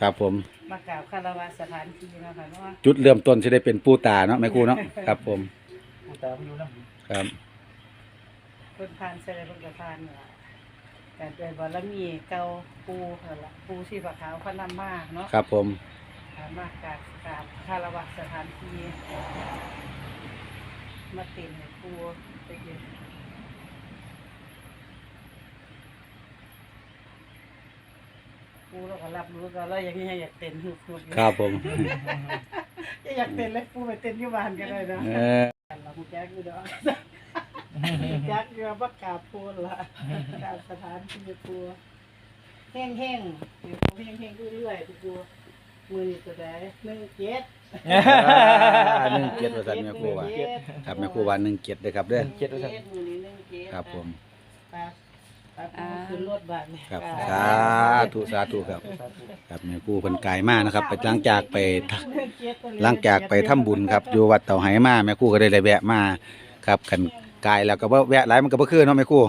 ครับผม มากราบคารวะสถานที่เนาะคะเนาะจุดเริ่มต้นจะได้เป็นปูตาเนาะแม่ครูเนาะครับผมผู้ตาไม่รู้นะครับเพิ่นผ่านเสด็จเพิ่นก็ผ่านนี่ล่ะการด้วยบารมีเก่าปูนั่นล่ะปูชีพขาวพระนำมาเนาะครับผมอ่ามากราบกราบคารวะสถานที่มาเต็มให้ปูไปเย็น ปูเราก็รับรู้กันแล้วอย่างนี้อยากเต้นฮึบๆอยู่ครับผมอยากเต้นแล้วปูไปเต้นที่บ้านก็ได้นะเออเราหูแจ๊กอยู่เด้อหูแจ๊กอยู่ว่ากราบปูละกราบสถานที่ปูแห้งแห้งๆเดี๋ยวปูแห้งแห้งๆเรื่อยๆปูมือนี่ตัวใดหนึ่งเจ็ดหนึ่งเจ็ดว่าสันแม่ครูว่าครับแม่ครูว่าหนึ่งเจ็ดเลยครับเด้อเจ็ดแล้วครับมือนี้หนึ่งเจ็ดครับผม ปลาปลาปูขึ้นรถบัสเนี่ยครับปลสาธุสาธุครับ ครับแม่ครูเพิ่นกายมากนะครับ ไปหลังจากไปหนึ่งเจ็ดตัวนี้หลังจากไปทำบุญครับอยู่วัดเต่าไหมาแม่ครูก็ได้เลยแวะมาครับกันกายแล้วก็บ่แวะหลายมันก็บ่คือเนาะแม่ครู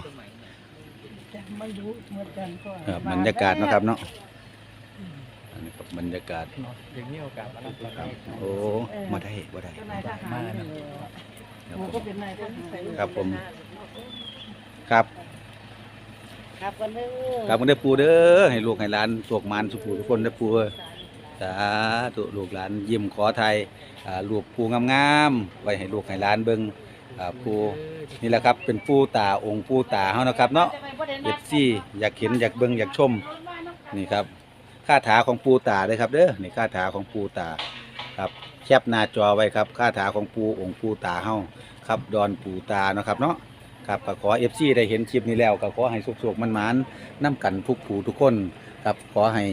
ไม่รู้เหมือนกันก็ครับบรรยากาศเนาะครับเนาะอันนี้ครับบรรยากาศเนาะอย่างนี้โอกาสมาแล้วครับโอ้มาได้บ่ได้ก็นายทหารนี่เลยครับหมูผก็มเป็นนายทหารครับผม ครับ ครับกันเด้อครับมันได้อปูเด้อให้ลูกให้หลานโชคมานสุขทุกคนได้อปูเอ้ยสาธุลูกหลานยิ้มขอไทยอ่ารูปปูงามๆไว้ให้ลูกให้หลานเบิ่งอ่าปูนี่แหละครับเป็นปูตาองค์ปูตาเฮานะครับเนาะเอฟซีอยากเห็นอยากเบิ่งอยากชมนี่ครับคาถาของปูตาเลยครับเด้อนี่คาถาของปูตาครับแคปหน้าจอไว้ครับคาถาของปูองค์ปูตาเฮาครับดอนปูตาเนาะครับเนาะ ครับก็ขอเอฟซีได้เห็นคลิปนี้แล้วก็ขอให้สุขๆมันๆนํกันทุกผู้ทุกคนครับขอให้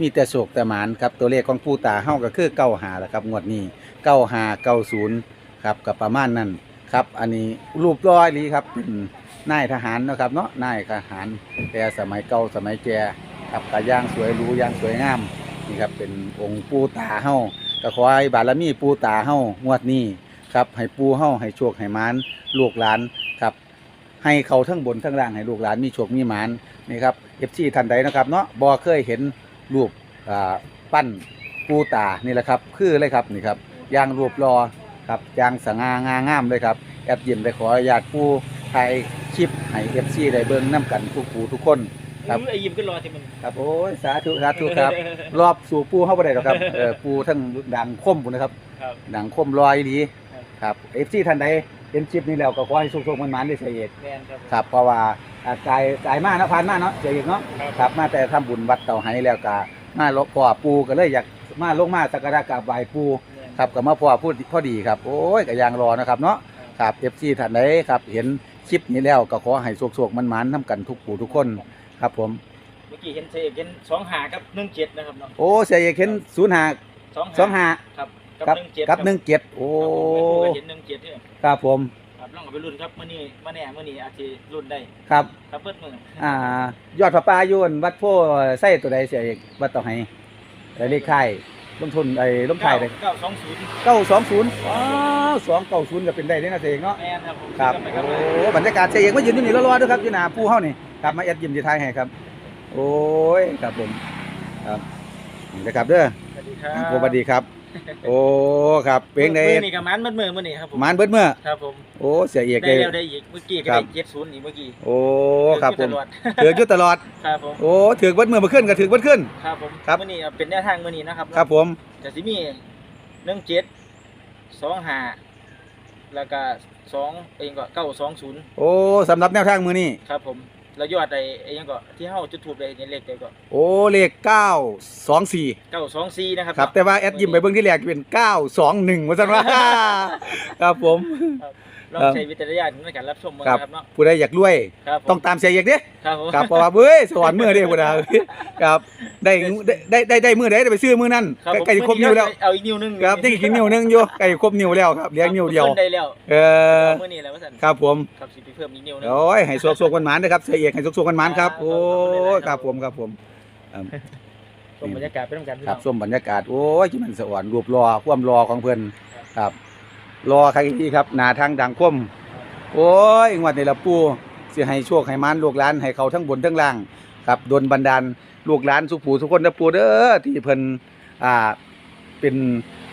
มีแต่โศกแต่หมานครับตัวเลขของปูตาเฮาก็คือเก้าหาแหละครับงวดนี้เก้าหาเก้าศูนย์ครับกับประมาณนั้นครับ อันนี้รูปร้อยลีครับเป็นนายทหารนะครับเนาะนายทหารแต่สมัยเก่าสมัยแก่ครับกะย่างสวยรูย่างสวยงามนี่ครับเป็นองค์ปูตาเฮาก็ขอให้บารมีปูตาเฮางวดนี้ครับให้ปูเฮาให้โชคให้หมานลูกหลาน ให้เขาทั้งบนทั้งล่างให้ลูกหลานมีโชคมีหมานนี่ครับ FC ท่านใดนะครับเนาะบ่เคยเห็นรูปอ่าปั้นปู่ตานี่แหละครับคือเลยครับนี่ครับย่างรูปรอครับย่างสง่างางามเลยครับแอดยิมได้ขออนุญาตปู่ถ่ายคลิปให้เอฟซีได้เบิ่งน้ำกันทุกผู้ทุกคนครับไอ้ยิ้มขึ้นรอที่มันครับโอ้ยสาธุสาธุครับ รอบสู่ปูเข้าไปได้หรอกครับเออปูทั้งดังคมพุ่นนะครับครับดังคมลอยดีครับครับเอฟซีท่านใด เห็นคลิปนี้แล้วก็ขอให้สุขๆมันๆได้เสียเอกแมนครับผม ครับเพราะว่าอ่ากายกายมากนะผ่านมากเนาะเสียเอกเนาะครับ ครับมาแต่ทำบุญวัดเต่าไห้แล้วก็มาลบพ่อปูก็เลยอยากมาลงมาสักการะกราบไหว้ปูแม่นครับก็มาพ่อพูดพอดีครับ โอ้ยก็ยังรอนะครับเนาะ ครับเอฟซีท่านใดครับเห็นคลิปนี้แล้วก็ขอให้โชคๆมันๆนำกันทุกผู้ทุกคนครับผม เมื่อกี้เห็นเซเห็นสองหากับหนึ่งเจ็ดนะครับเนาะโอ้เสียเอกเห็นศูนย์หาสองสองหาครับ กับหนึ่งเจ็ดกับหนึ่งเจ็ดโอ้เห็นหนึ่งเจ็ดเนี่ยครับผมครับลองเอาไปรุ่นครับมื่อนี้มื่อนี้มื่อนี้อาจจะรุ่นได้ครับ ครับเปิดมืออ่ายอดพระป่าโยนวัดโพไส้ตัวใดเสียเอกวัดต่อให้ได้เลขค่ายลงทุนไอ้ลงค่ายเลยเก้าสองศูนย์เก้าสองศูนย์อ๋อสองเก้าศูนย์ก็เป็นได้เด้นะเสียเอกเนาะแมนครับผมครับไปครับโอ้บรรยากาศเสียเอกมายืนอยู่นี่รอๆด้วยครับอยู่หน้าผู้เฮานี่ครับมาแอดยิ้มที่ท้ายให้ครับ โอ้ยครับผมครับนี่นะครับเด้อสวัสดีครับครับผมสวัสดีครับ โอ้ครับเป็นไงมื่อนี้กับมันมืดมือมื่อนี้ครับผมมานเบิดเมื่อครับผมโอ้เสียเอกได้เลยแล้วได้อีกเมื่อกี้ก็ครัได้บเจ็ดศูนย์อีกเมื่อกี้โอ้ครับผมตลอดถือกอยู่ตลอดครับผมโอ้ถือกเบิดเมื่อมาขึ้นก็ถือกเบิดขึ้นครับผมครับมื่อนี้เป็นแนวทางมื่อนี้นะครับครับผมจะสิมีหนึ่งเจ็ดสองห้าแล้วก็สองเองก็เก้าสองศูนย์โอ้สำหรับแนวทางมือนี้ครับผม แล้วยอดไอ้ไอ้ยังก็ที่เฮาจุดทูบได้ในเลขได้ก็โอ้เลขเก้าสองสี่เก้าสองสี่นะครับครับ แต่ว่าแอดยิ้มไปเบิ่งที่แรกเป็นเก้าสองหนึ่งว่าซั่นว่า ครับผม ลองใช้วิจารณญาณในการรับชมมือครับนะครับเนาะผู้ใดอยากรวย ครับผมต้องตามเสียเอกเด้ครับผม ครับเพราะว่าเบ้ยสวรรค์มือเด้พุ่นน่ะครับได้ได้ได้ได้มือใดได้ไปซื้อมือนั้นครับผมใกล้จะครบนิ้วแล้วเอาอีกนิ้วหนึงครับยังอีกนิ้วหนึงอยู่ใกล้ครบนิ้วแล้วครับเหลี้ยงนิ้วเดียว พิ่นได้แล้วเออมื้อนี้แหละว่าซั่นครับผมครับสิไปเพิ่มอีกนิ้วหนึง โอ้ยให้สวกสวกกันหมานนะครับเสียเอกให้สวกสวกกันหมานครับครับโอ้ยคครัรับบผมครับผมครับชมบรรยากาศไปนํกันพี่ครับน้องส้มบรรยากาศโอ้ยที่มันสวรรค์รูปรอความรอของเพิ่นครับ รอใครที่ครับหนาทางดังคมโอ้ยงวดนี้ละปู่สิให้โชคให้มานลูกหลานให้เขาทั้งบนทั้งล่างครับโดลบันดาลลูกหลานสุขูทุกคนนะปูเด้อที่เพิ่นอ่าเป็น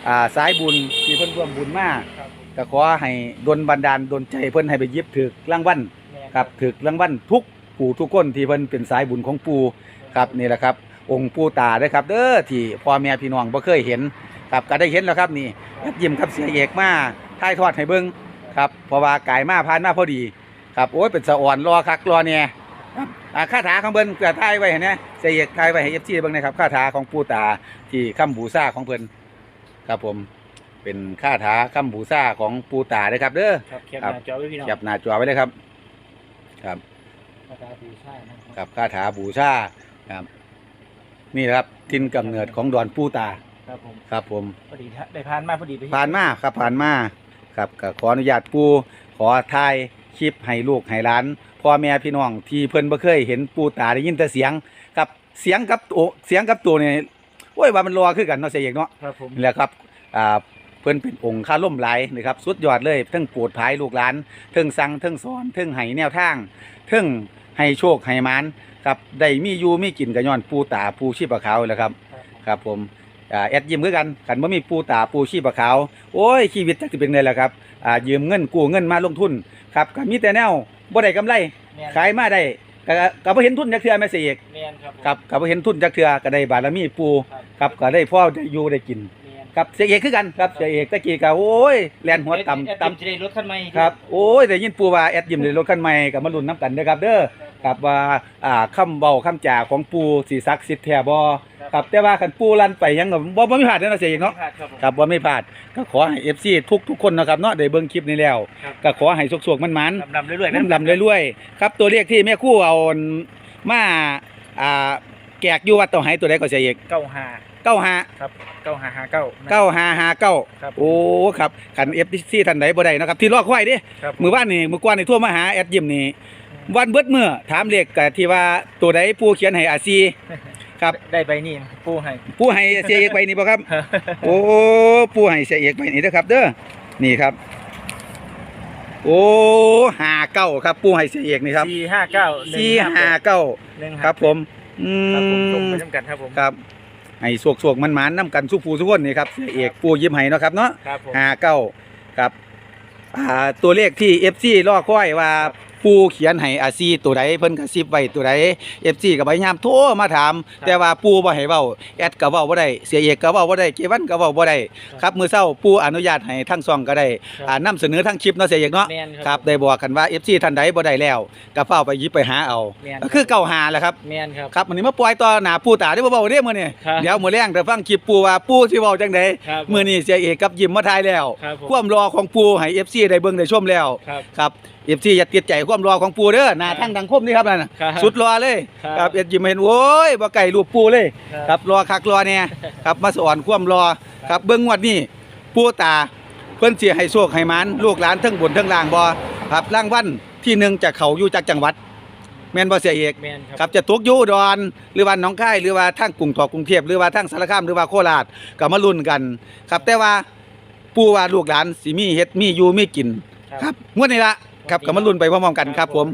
อ่าสายบุญที่เพิ่นร่วมบุญมาครับผมก็ขอให้โดลบันดาลดลใจเพิ่นให้ไปยิบถึกรางวั่นครับถึกรางวัลทุกปู่ทุกคนที่เพิ่นเป็นสายบุญของปู่ครับนี่แหละครับ องค์ปู่ตาเด้ครับ เด้อที่พ่อแม่พี่น้องบ่เคยเห็น ครับก็ได้เห็นแล้วครับนี่ยัดยิ้มครับเสียเอกมาถ่ายทอดให้เบิ่งครับเพราะว่ากายมาผ่านมาพอดี ครับโอ้ยเป็นสะอ่อนรอคักรอเนี่ยครับอ่าคาถาของเพิ่นก็ถ่ายไว้เห็นไหมเสียเอกถ่ายไว้ให้ FC เบิ่งนะครับคาถาของปู่ตาที่คำบูชาของเพิ่นครับผมเป็นคาถาคำบูชาของปู่ตาเด้อครับเด้อครับแคปคหรับน้าจอไว้พี่น้องจับหน้าจอไว้เลยครับครับราคาบูชานะคครับรับคาถาบูชาครับนี่ครับทินกำเนิดของดอนปูตา ครับผมครับผมพอดีได้ผ่านมาพอดีไปผ่านมาครับผ่านมาครับก็ขออนุญาตปูขอถ่ายคลิปให้ลูกให้หลานพ่อแม่พี่น้องที่เพิ่นบ่เคยเห็นปูตาได้ยินแต่เสียงครับเสียงกับตัวเสียงกับตัวนี่โอ้ยว่ามันรอคือกันเนาะเสียเอกเนาะครับผมนี่แหละครับอ่าเพิ่นเป็นองค์ข้าล่มหลายนะครับสุดยอดเลยเทั้งโปรดภายลูกหลานเทั้งสั่งเทั้งสอนเทั้งให้แนวทางเทั้งให้โชคให้หมานครับได้มีอยู่มีกินก็ย้อนปูตาปูชีพขาวแหละครับ ครับผม อ่าแอดยิ้มคือกันกันว่ามีปูตาปูชีพขาวโอ้ยชีวิตจักสิเป็นไงล่ะครับอ่ายืมเงินกู้เงินมาลงทุนครับก็มีแต่แนวบ่ได้กำไรแม่นขายมาได้ก็ก็บ่เห็นทุนจักเทื่อแม่เสียเอกแม่นครับผมครับก็บ่เห็นทุนจักเทื่อก็ได้บารมีปูครับก็ได้พ่อได้อยู่ได้กินแม่นครับเสียเอกคือกันครับเสียเอกตะกี้ก็โอ้ยแล่นหัวต่ำแอดต่ำ จะได้รถคันใหม่ครับ โอ้ยได้ยินปูว่าแอดยิ้มได้รถคันใหม่ก็มาลุ้นน้ำกันเด้อครับเด้อ ครับว่าอ่าคำเว้าคำจาของปูสิศักดิ์สิทธิ์แท้บ่ครับแต่ว่าคันปูลั่นไปยังก็บ่บ่มีพลาดเด้อนะเสียเอกเนาะครับผม ครับว่าไม่พลาดก็ขอให้ FC ทุกทุกคนนะครับเนาะได้เบิ่งคลิปนี้แล้ว ครับ ก็ขอให้สุกๆมันมันดำๆเรื่อยๆน้ำลำรวยๆครับตัวเลขที่แม่ครู่เอามาอ่าแกกอยู่วัดเต่าไหตัวใดก็เสียอีกเก้าห้า95ครับเก้าห้าห้าเก้า9559ครับโอ้ครับคัน FC ท่านใดบ่ได้นะครับที่รอคอยเด้ครับ มื้อวานนี่มื้อก่อนนี่โทั่วมาหาแอดยิมนี่ วันเบิดมื้อถามเลขก็ที่ว่าตัวใดผู้เขียนให้อาซีครับได้ใบนี้ปูให้ผู้ให้เสียเอกไปนี่บ่ครับ โอ้ผู้ให้เสียเอกไปนี่เด้อครับ เด้อนี่ครับ โอ้ห้าเก้าครับผู้ให้เสียเอกนี่ครับสี่ห้าเก้าสี่ห้าเก้าหนึ่งครับ ผมอืครับผมส่งมไปจำกันครับผมครับให้สวกสวกมันมันๆน้ำกันสู้ผู้ทุกคนนี่ครับเสียเอกผู้ยิ้มให้เนาะครับเนาะครับผมห้าเก้าครับอ่าตัวเลขที่เอฟซีล่อค่อยว่า ผู้เขียนให้อาซีตัวใดเพิ่นกระซิบไว้ตัวใดเอฟซีก็พยายามโทรมาถาม แต่ว่าปู่บ่ให้เว้าแอดก็เว้าบ่ได้เสียเอกก็เว้าบ่ได้เกวันก็เว้าบ่ได้ครับมื้อเช้าปู่อนุญาตให้ทั้งสองก็ได้อ่านำเสนอทั้งคลิปเนาะเสียเอกเนาะแม่นครับได้บอกกันว่า FC ท่านใดบ่ได้แล้วก็เฝ้าไปหยิบไปหาเอาแม่น ก็คือเก่าหาแหละครับ แม่นครับ ครับวันนี้มาปล่อยต่อหน้าปู่ตาได้บ่เว้าเด้มื้อนี้ครับเดี๋ยวมื้อแรงเดี๋ยวฟังคลิปปู่ว่าปู่สิเว้าจังไดครับมื้อนี้เสียเอกกับยิ้มมาทายแล้ว ครับผมความรอของปู่ให้ FC ได้เบิ่งได้ชมแล้ว ครับ ครับ FC อย่าติดใจความรอของปู่เด้อหน้าครับทางดังคมนี่ครับนั่นน่ะครับสุดรอเลยครับครับเอ็ดยิ้มเห็นโอ้ยบ่ไก่รูปปู่เลยครับครับรอคักรอเนี่ยครับมาสอนความรอครับ เบิ่งงวดนี้ปู่ตาเพิ่นสิให้โชคให้หมานลูกหลานทั้งบนทั้งล่างบ่ครับรางวัลที่หนึ่งจากเขาอยู่จากจังหวัด แม่นบ่เสียเอก แม่นคครัรับบจะตกอยู่อุดรหรือว่าหนองคายหรือว่าทางกรุงทอกกรุงเทพหรือว่าทางสารคามหรือว่าโคราชก็มาลุ้นกัน ครับแต่ว่าปู่ว่าลูกหลานสิมีเฮ็ดมีอยู่มีกินครับงวดนี้ละ ครับก็มาลุ้นไปพร้อมๆกันครับผม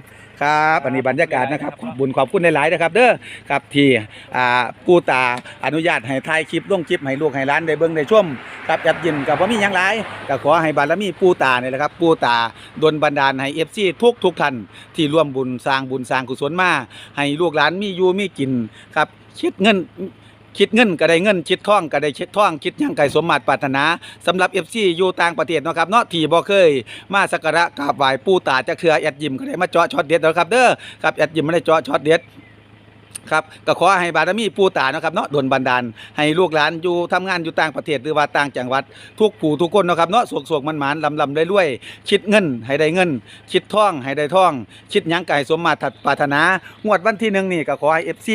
ครับอันนี้บรรยากาศนะครับขอบบุญขอบคุณหลายๆนะครับ เด้อครับที่อ่าปู่ตาอนุญาตให้ถ่ายคลิปลงคลิปให้ลูกให้หลานได้เบิ่งได้ชมครับแอบยินกับบ่อมีหยังหลายก็ขอให้บารมีปู่ตาเนี่ยแหละครับปู่ตาดลบันดาลให้ FC ทุกทุกๆท่านที่ร่วมบุญสร้างบุญสร้างกุศลมาให้ลูกหลานมีอยู่มีกินครับคิดเงิน คิดเงินก็ได้เงินคิดท่องก็ได้คิดท่องคิดหยังไก่สมมาตรปรารถนาสำหรับ FC อยู่ต่างประเทศเนาะครับเนาะที่บ่เคย มาสักการะกราบไหว้ปู่ตาจักเทื่อแอดยิมก็ได้มาเจาะช็อตเด็ดนะครับเด้อครับแอดยิมไม่ได้เจาะช็อตเด็ด ครับก็ขอให้บารมีปู่ตาเนาะครับเนาะดลบันดาลให้ลูกหลานอยู่ทำงานอยู่ต่างประเทศหรือว่าต่างจังหวัด ทุกผู้ทุกคนเนาะครับเนาะสวกๆมันหมานลำลำรวยๆคิดเงินให้ได้เงิน คิดท่องให้ได้ท่อง คิดหยังไก่สมมาตรปรารถนางวดวันที่หนึ่งนี่ก็ขอให้ FC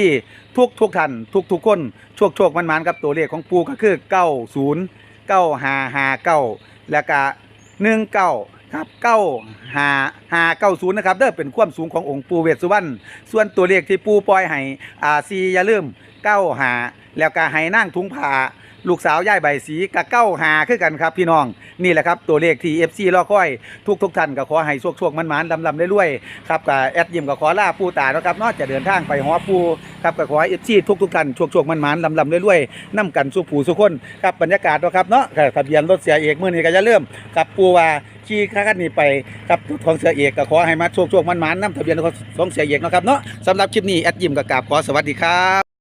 ทุกทุกท่านทุกทุกคนโชคโชคมันหมันครับตัวเลขของปูก็คือ 90 9559 แล้วก็ 19 ครับ95 590นะครับเด้อเป็นความสูงขององค์ปูเวสสุวรรณส่วนตัวเลขที่ปูปล่อยให้อ่าซีอย่าลืม95แล้วก็ให้นั่งทุงผ้า ลูกสาวย่ายใบสีกะเก้าหาคือกันครับพี่น้องนี่แหละครับตัวเลขที่ FC รอคอย ทุกทุกท่านก็ขอให้โชคๆมันๆลำๆรวยๆครับกับแอดยิมก็ขอลาปู่ตานะครับเนอกจะเดินทางไปหอปูครับก็ขอให้ FC ทุกทุกท่านโชคๆมันๆลำๆรวยๆนํกันสุขผู้สุขคนครับบรรยากาศนะครับเนาะกับทะเบียนรถเสียเอกเมื้อนี้ก็จะเริ่มกับปูว่าขี่คันนี้ไปกับของเสียเอกก็ขอให้มาโชคๆมันๆนํทะเบียนรถของเสียเอกนะครับเนาะสำหรับคลิปนี้แอดยิมก็กราบขอสวัสดีครับ